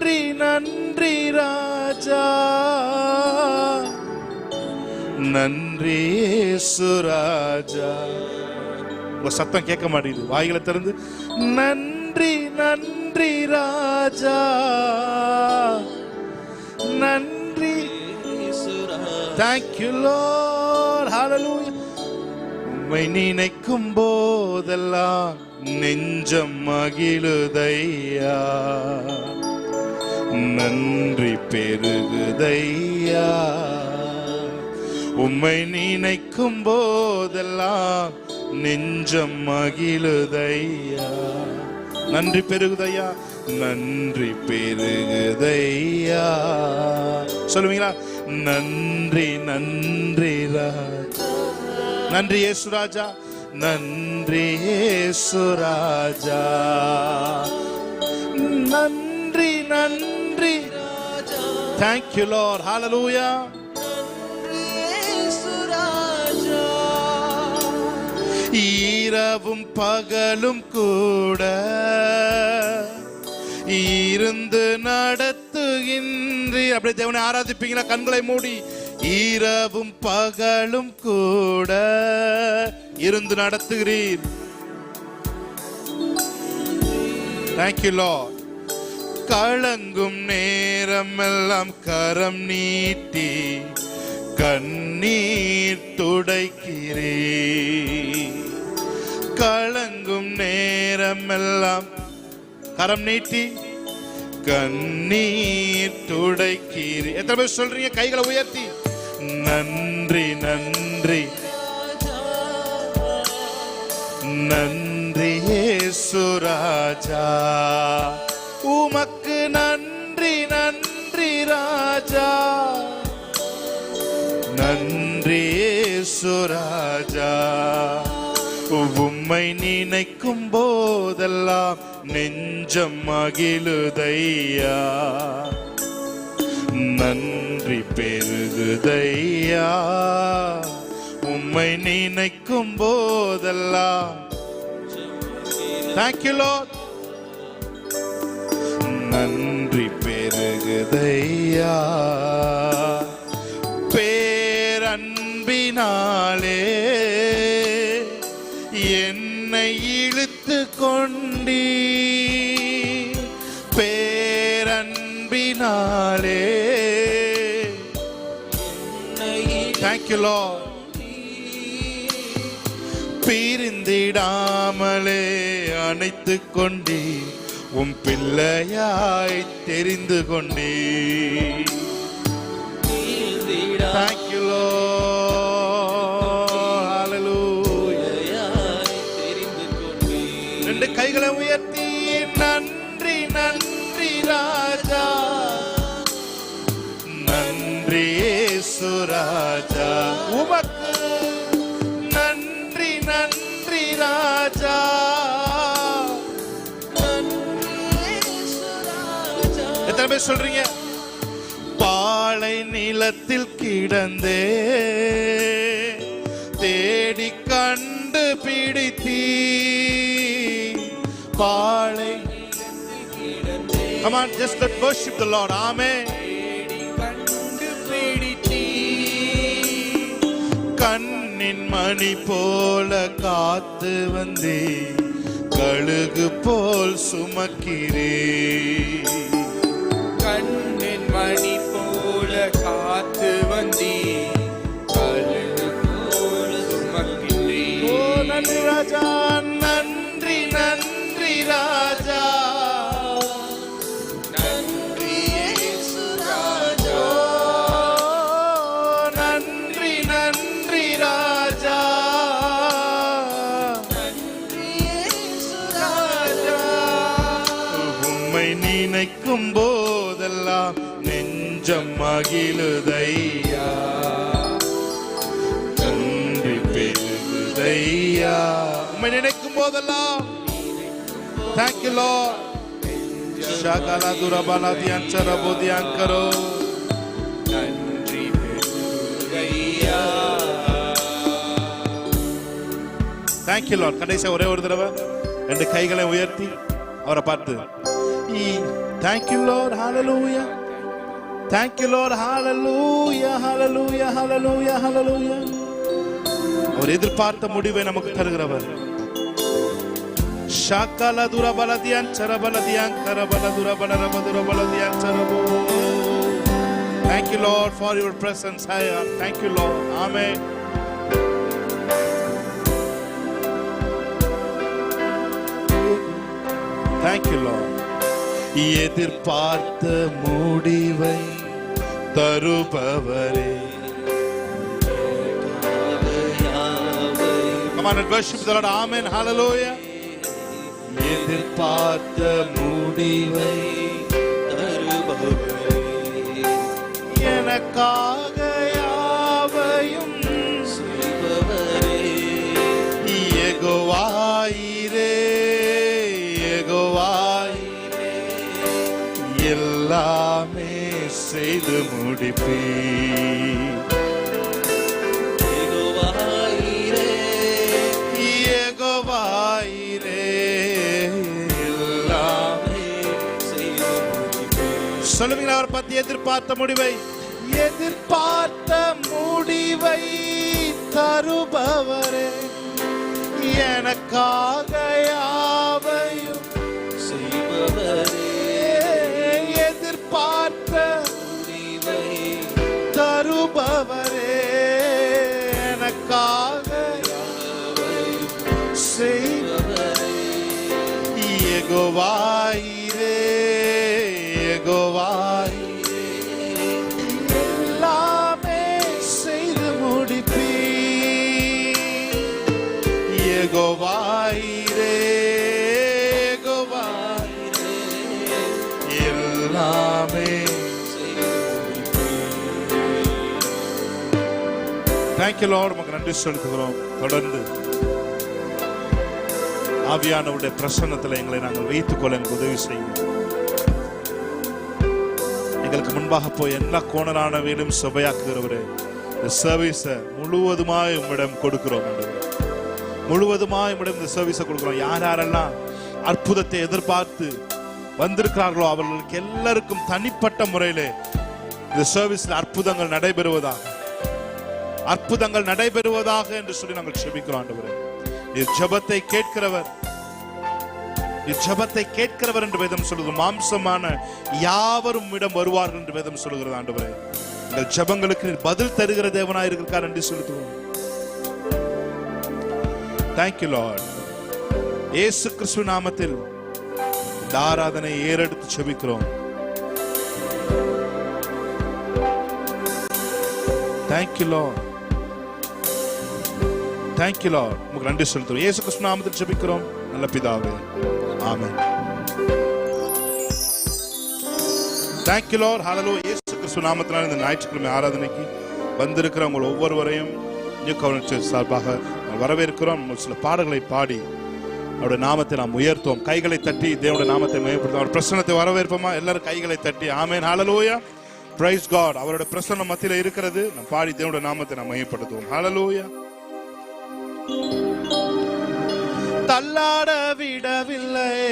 நன்றி நன்றி ராஜா. நன்றி சுராஜா உங்க சத்தம் கேட்க மாட்டேங்குது. வாய்களை திறந்து நன்றி நன்றி ராஜா. நன்றி தேங்க்யூ லார்ட் ஹalleluya உம்மை நினைக்கும் போதெல்லாம் நெஞ்சம் மகிழுதையா. நன்றி பெருகுதையா? உம்மை நினைக்கும் போதெல்லாம் நெஞ்சம் மகிழுதையா? நன்றி பெருகுதையா? நன்றி பெருகுதையா? சொல்லுவீங்களா? நன்றி நன்றி ராஜா. நன்றி ஏசுராஜா நன்றி சுராஜா நன்றி நன்றி தேங்க்யூ லார்ட் ஹalleluya இரவும் பகலும் கூட இருந்து நடத்துகின்றீர் அப்படியே தேவனை ஆராதிப்பீங்களா? கண்களை மூடி. இரவும் பகலும் கூட இருந்து நடத்துகிறீர். தேங்க்யூ லார்ட் கலங்கும் நேரமெல்லாம் கரம் நீட்டி கண்ணீர் துடைக்கிறே கலங்கும் நேரமெல்லாம் கரம் நீட்டி கண்ணீர் துடைக்கிறே எத்தனை பேர் சொல்றீங்க? கைகளை உயர்த்தி. நன்றி நன்றி. நன்றி சுராஜா உமக்கு ராஜா நன்றி சுராஜா. உம்மை நினைக்கும் போதெல்லாம் நெஞ்சம் மகிழுதையா. நன்றி பெருகுதையா. உம்மை நினைக்கும் போதெல்லாம். தேங்க்யூ லோ நன்றி பெருகுதையா பேரன்பினாலே என்னை இழுத்து கொண்டீ பேரன்பினாலே தேங்க்யூ லார்ட் பிரிந்திடாமலே அணைத்து கொண்டே உம் பிள்ளையாய் தெரிந்து கொண்டே தேங்க்யூ லோ சொல்றீங்க பாலை நிலத்தில் கிடந்தே தேடி கண்டு பிடித்தீ பாலை Come on, just let worship the Lord. Amen. கண்ணின் மணி போல காத்து வந்தே கழுகு போல் சுமக்கிறே நினைக்கும் போதெல்லாம் நெஞ்சம் மகிழுதையா? நன்றி பெருகுதையா? உண்மை நினைக்கும் போதெல்லாம். தேங்க்யூ லோ ஷகல துரபல தியஞ்சர போதியங்கரோ நன்றி பெருகையா தேங்க்யூ லார்ட் கடைசியா ஒரே ஒரு தடவை. ரெண்டு கைகளை உயர்த்தி அவரை பார்த்து Thank you, Lord. Hallelujah. Thank you, Lord. Hallelujah. Hallelujah. Hallelujah. Hallelujah. அவர் எதிர்பார்த்த முடிவை நமக்கு தருகிறவர் ஷாக்கால துர பலதியான் சரபலதியான் கரபல துர பலரப துர பலதியான் சரபோ Thank you, Lord, for your presence. Thank you, Lord. Amen. Thank you, Lord. எதிர்பார்த்த முடிவை தருபவரே Come on and worship the Lord. Amen. Hallelujah. எதிர்பார்த்த முடிவை முடிப்பீ. சொல்லுவீங்களா அவர் பத்தி எதிர்பார்த்த முடிவை? எதிர்பார்த்த முடிவை தருபவரே எனக்காக யாவையும் எதிர்பார்த்த எகோவாயிரே எகோவாயிரே. எல்லாமே செய்து முடிப்பீ எகோவாயிரே எகோவாயிரே. எல்லாமே தேங்க்யூ லார்ட் நமக்கு நன்றி செலுத்துகிறோம். தொடர்ந்து ஆவியானவருடைய பிரசன்னத்தில் எங்களை நாங்கள் வைத்துக் கொள்ள எங்களுக்கு உதவி செய்யும் எங்களுக்கு முன்பாக போய் எல்லா கோணலானவையிலும் சுவையாக்குகிறவரே இந்த சர்வீஸை முழுவதுமாய் உம்மிடம் கொடுக்கிறோம் ஆண்டவரே. முழுவதுமாய் உம்மிடம் இந்த சர்வீஸை கொடுக்கிறோம். யார் யாரெல்லாம் அற்புதத்தை எதிர்பார்த்து வந்திருக்கிறார்களோ அவர்களுக்கு எல்லாருக்கும் தனிப்பட்ட முறையிலே இந்த சர்வீஸ்ல அற்புதங்கள் நடைபெறுவதாக அற்புதங்கள் நடைபெறுவதாக என்று சொல்லி நாங்கள் செபிக்கிறோம் ஆண்டவரே. நீர் கேட்கிறவர் ஜபத்தை கேட்கிறவர் என்று வேதம் சொல்லுது. மாம்சமான யாவரும் இடம் வருவார்கள் என்று வேதம் சொல்லுகிறது ஆண்டவரே. எங்கள் ஜபங்களுக்கு பதில் தருகிற தேவனாய் இருக்கிறார் என்று சொல்லுவோம் தேங்க்யூ லார்ட் ஏசு கிறிஸ்து நாமத்தில் இந்த ஆராதனை ஏறெடுத்து செபிக்கிறோம் தேங்க்யூ லார்ட் தேங்க்யூ லார்ட் உங்களுக்கு நன்றி செலுத்துறோம் ஏசு கிறிஸ்து நாமத்தில் செபிக்கிறோம் நல்ல பிதாவே. ஆமே தேங்க்யூ லார்ட் ஹalleluya இயேசு கிறிஸ்து நாமத்தினால் இந்த ஞாயிற்றுக்கிழமை ஆராதனைக்கு வந்திருக்கிற உங்கள் ஒவ்வொருவரையும் நியூ கவர்னன்ஸ் சார்பாக வரவேற்கிறோம். சில பாடல்களை பாடி அவருடைய நாமத்தை நாம் உயர்த்துவோம். கைகளை தட்டி தேவனுடைய நாமத்தை மேம்படுத்தும் அவர் பிரசனத்தை வரவேற்போமா? எல்லாரும் கைகளை தட்டி. ஆமேன். ஹலலோயா பிரைஸ் காட் அவருடைய பிரசனம் மத்தியில் இருக்கிறது. நாம் பாடி தேவனுடைய நாமத்தை நாம் மையப்படுத்துவோம் ஹலலோயா தள்ளாட விடவில்லை.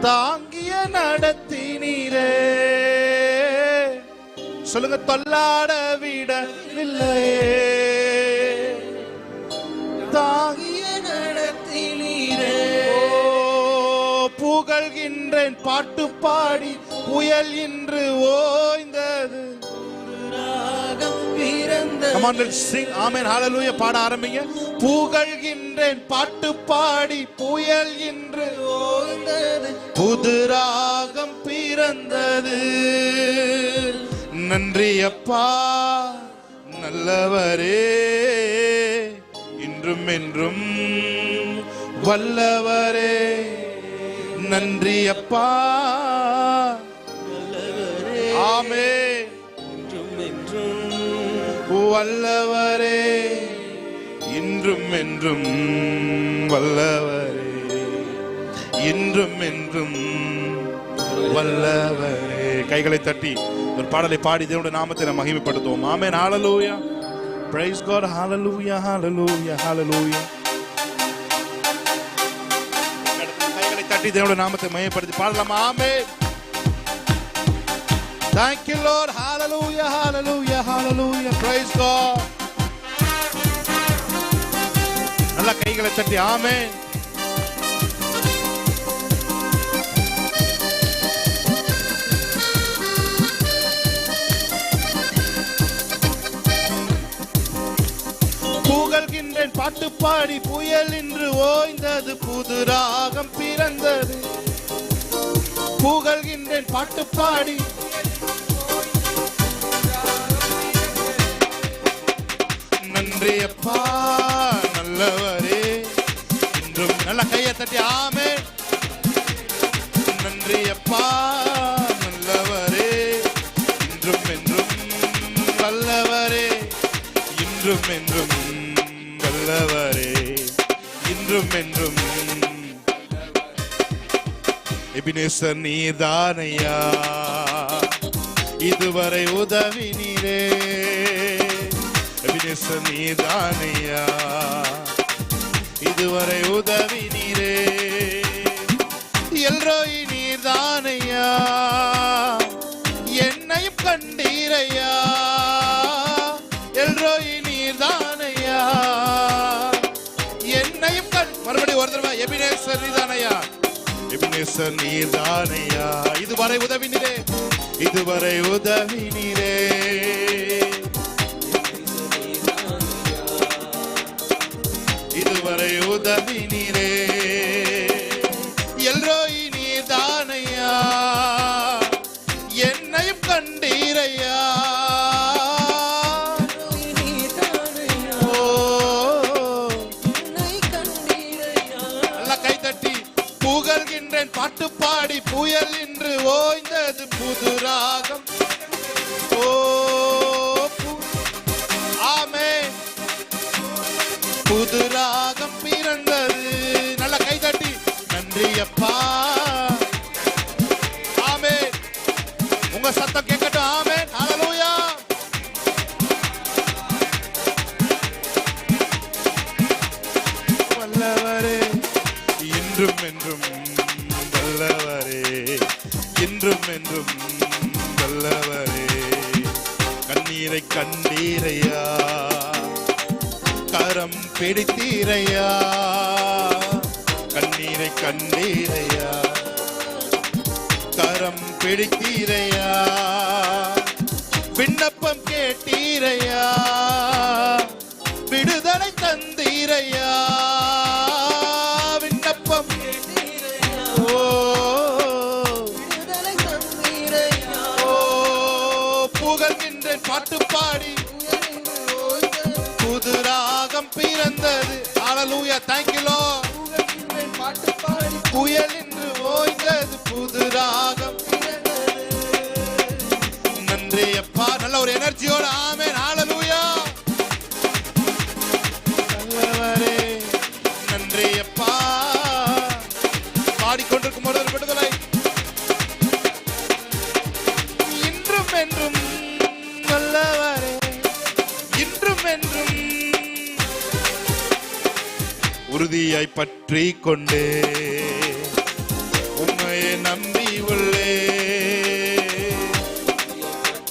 தாங்கிய நடத்தினீரே. சொல்லுங்க தொல்லாட விடவில்லை. தாங்கிய நடத்தினீரே. ஓ, புகழ்கின்றேன் பாட்டு பாடி புயல் இன்று ஓய்ந்தது. Come on, let's sing. Amen. Hallelujah. பாட ஆரம்பிங்க. புகழ்கின்றேன் பாட்டு பாடி புயல் இன்று ஓய்ந்தது புது ராகம் பிறந்தது. நன்றி அப்பா நல்லவரே. இன்றும் என்றும் வல்லவரே. நன்றி அப்பா ஆமே வல்லவரே. என்றும் என்றும் வல்லவரே என்றும் என்றும் வல்லவரே கைகளை தட்டி ஒரு பாடலை பாடி தேவனுடைய நாமத்தை நம்ம மகிமைப்படுத்துவோம் ஆமே ஹாலலூயா பிரைஸ் காட் ஹாலலூயா ஹாலலூயா ஹாலலூயா கைகளை தட்டி தேவனுடைய நாமத்தை மையப்படுத்தி பாடலாமா ஆமே Thank you, Lord. Hallelujah, hallelujah, hallelujah. Praise God. நல்லா கைகளை தட்டி ஆமே புகழ்கின்றேன் பாட்டு பாடி புயல் இன்று ஓய்ந்தது புது ராகம் பிறந்தது. புகழ்கின்றேன் பாட்டு பாடி. நன்றி அப்பா. நல்ல கையை தட்டி ஆமே நன்றி அப்பா நல்லவரே. இன்றும் என்றும் வல்லவரே. இன்றும் என்றும் வல்லவரே. இன்றும் என்றும் எபினேசர் நீதானையா. இதுவரை உதவி நீரே எபினேசர் நீதானையா. இதுவரை உதவி நீரே. எல்ரோய் நீர்தானையா என்னையும் கண்டீரையா? எல்ரோய் நீர்தானையா என்னையும் கண் மறுபடியும் ஒரு தடவை எபினேசர் நீதானையா எபினேசர் நீர்தானையா இதுவரை உதவி நீரே. இதுவரை உதவி நீரே. இதுவரை உதவி நீரே பாட்டு பாடி. புது ராகம் பிறந்தது. ஹalleluya thank பாட்டு பாடி புயல் இன்று ஓய்ந்தது. புது ராகம் நன்றி அப்பா நல்ல ஒரு எனர்ஜியோட ஆமென் உறுதியாய் பற்றி கொண்டே உண்மையை நம்பி உள்ளே.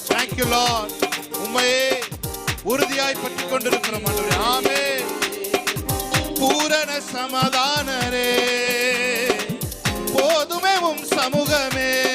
தேங்க்யூ லார்ட் உண்மையே உறுதியாய் பற்றி கொண்டிருக்கிறோம் ஆண்டவரே. ஆமே பூரண சமாதானரே. போதுமே உம் சமூகமே.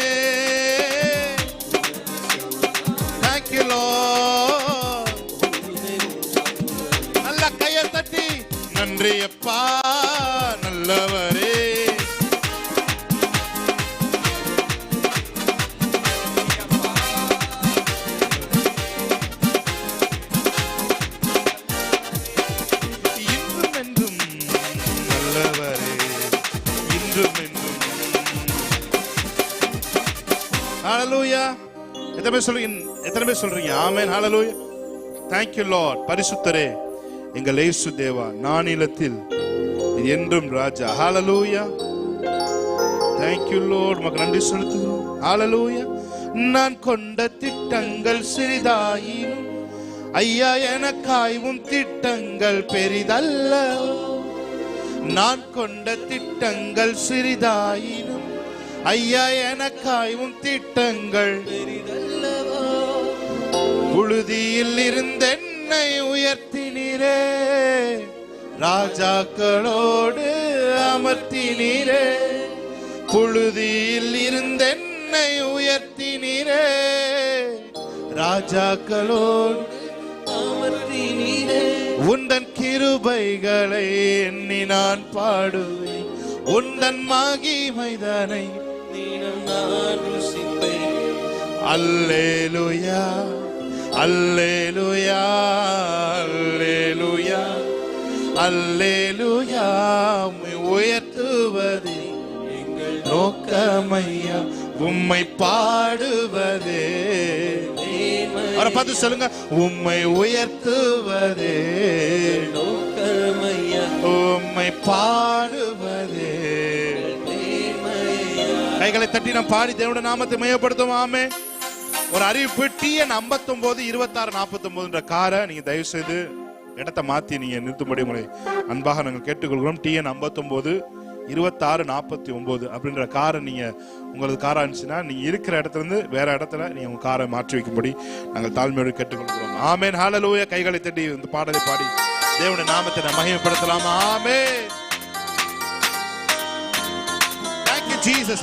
எத்தனை பேர் சொல்றீங்க? எத்தனை பேர் சொல்றீங்க? ஆமென். ஹalleluya thank you lord. பரிசுத்தரே எங்கள் இயேசு தேவா நானிலத்தில் என்றும் ராஜா. ஹalleluya thank you lord. உமக்கு நன்றி செலுத்துகிறோம். ஹalleluya நான் கொண்ட திட்டங்கள் சிறிதாயினும் ஐயா எனக்காய்வும் திட்டங்கள் பெரிதல்ல. நான் கொண்ட திட்டங்கள் சிறிதாயினும் ஐயா எனக்காய்வும் திட்டங்கள் புழுதியில் இருந்தென்னை உயர்த்தினீரே. ராஜாக்களோடு அமர்த்தினீரே. புழுதியில் இருந்தென்னை உயர்த்தினீரே. ராஜாக்களோடு உந்தன் கிருபைகளை எண்ணி நான் பாடுவேன். உந்தன் மகிமைதனை அல்லேலுயா. அல்லேலுயா அல்லேலுயா அல்லேலுயா உயர்த்துவதே எங்கள் நோக்கமையா. உம்மை பாடுவதே. அவரை பார்த்து சொல்லுங்க உம்மை உயர்த்துவதே. உம்மை பாடுவதே. கைகளை தட்டி நாம் பாடி தேவனுடைய நாமத்தை மையப்படுத்துவோம். ஆமே ஒரு அறிவிப்பு டிஎன் ஐம்பத்தொம்போது இருபத்தாறு நாற்பத்தொன்பதுன்ற காரை நீங்க தயவு செய்து இடத்தை மாத்தி நீங்க நிறுத்தும்படி உங்களை அன்பாக நாங்கள் கேட்டுக்கொள்கிறோம். டிஎன் ஐம்பத்தொம்போது இருபத்தாறு நாற்பத்தி ஒன்பது அப்படின்ற காரை நீங்க உங்களது காரா இருந்துச்சுன்னா நீங்க இருக்கிற இடத்துல இருந்து வேற இடத்துல நீங்க உங்க காரை மாற்றி வைக்கும்படி நாங்கள் தாழ்மையோடு கேட்டுக்கொள்கிறோம். ஆமேன். ஹாலலூய கைகளை தட்டி இந்த பாடலை பாடி தேவனுடைய நாமத்தை நான் மகிமைப்படுத்தலாம். ஆமே Thank you, Jesus.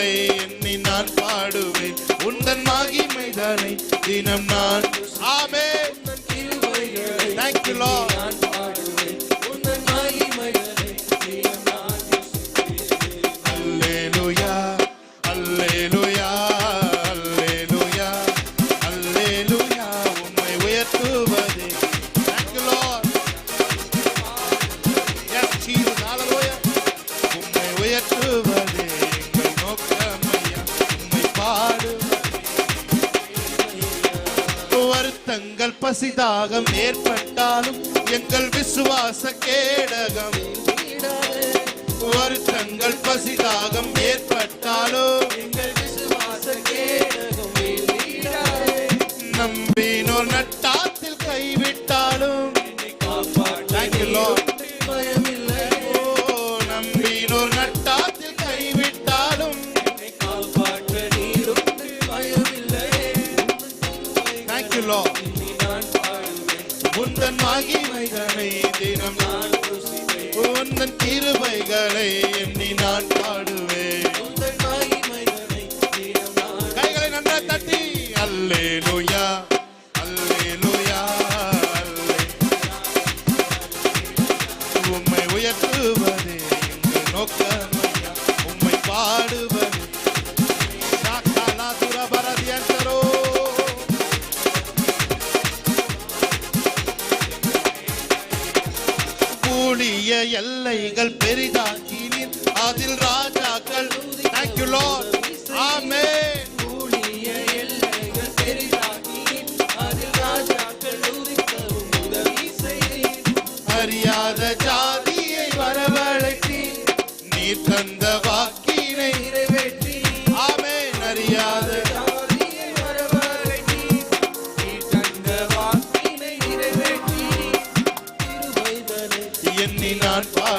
கிருபைகளை எண்ணி நான் பாடுவேன். உந்தன் மகிமைதனை தினம் நான் எங்கள் கேடகம் வருத்தங்கள் பசிதாகம் ஏற்பட்டாலோ? எங்கள்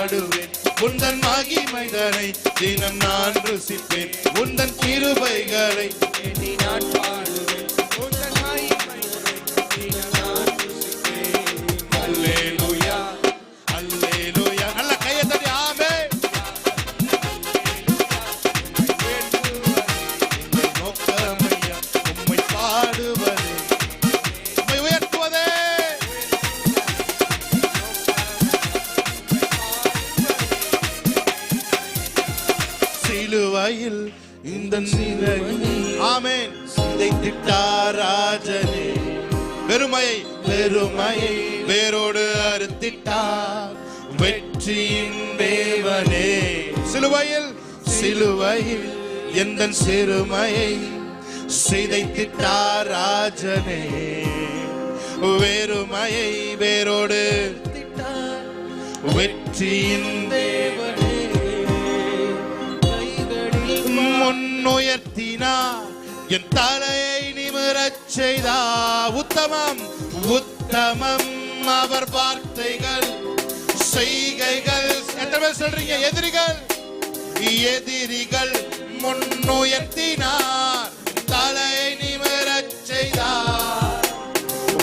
பாடுவேன். உந்தன் மகிமைதனை தினம் நான் ருசிப்பேன். உந்தன் கிருபைகளை ராஜனே பெருமையை பெருமையை வேரோடு அறுத்திட்டார். வெற்றியின் தேவனே. சிலுவையில் சிலுவையில் எந்த சிறுமையை சிதைத்திட்டார் ராஜனே. வேறுமையை வேரோடு வெற்றியின் தேவனே. முன்னுயர்த்தினார். என் தலையை பெறச் செய்தா உத்தமம். உத்தமம் அவர் வார்த்தைகள் செய்கைகள். எத்தனை பேர் சொல்றீங்க? எதிரிகள். எதிரிகள் முன்னுயர்த்தினார். தலை நிமிரச் செய்தார்.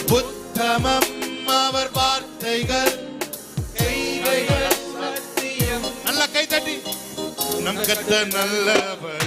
உத்தமம் அவர் வார்த்தைகள் செய்கைகள். சத்தியம் நல்ல கை தட்டி. நம் கத்த நல்லவர்.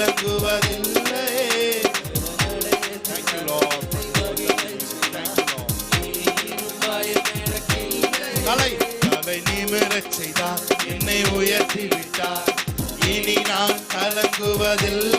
Lord. தலை தலை நிமிரச் செய்தார் என்னை உயர்த்தி விட்டார். இனி நான் கலங்குவதில்லை.